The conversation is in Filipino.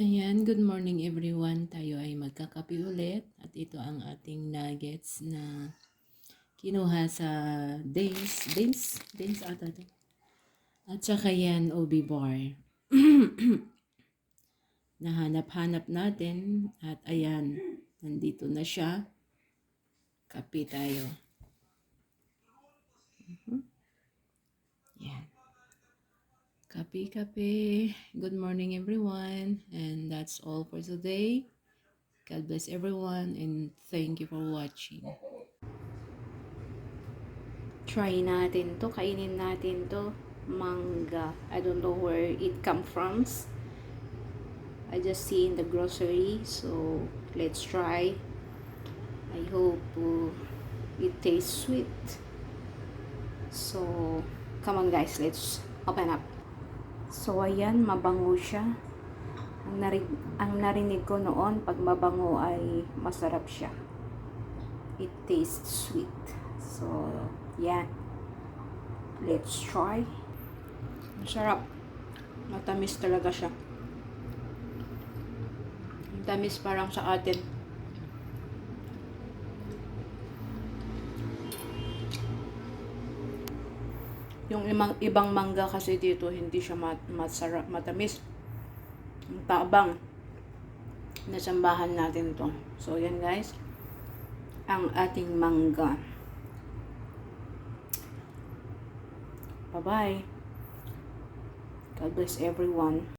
Ayan, good morning everyone. Tayo ay magkakape ulit at ito ang ating nuggets na kinuha sa Days, Days, Days ata to. At saka yan, OB bar. Nahanap-hanap natin at ayan, nandito na siya. Kape tayo. Kape, kape. Good morning, everyone. And that's all for today. God bless everyone and thank you for watching. try natin to, kainin natin to, manga. I don't know where it come from. I just see in the grocery, so let's try. I hope uh, it tastes sweet. So, come on guys, let's open up. So, ayan, mabango siya. Ang, narig, ang narinig ko noon, pag mabango ay masarap siya. It tastes sweet. So, yan. Let's try. Masarap. Matamis talaga siya. Ang Tamis parang sa atin. Yung ibang, ibang mangga kasi dito, hindi siya mat, masarap, matamis. Ang tabang. Nasambahan natin to. So, yan guys. Ang ating mangga. Bye-bye. God bless everyone.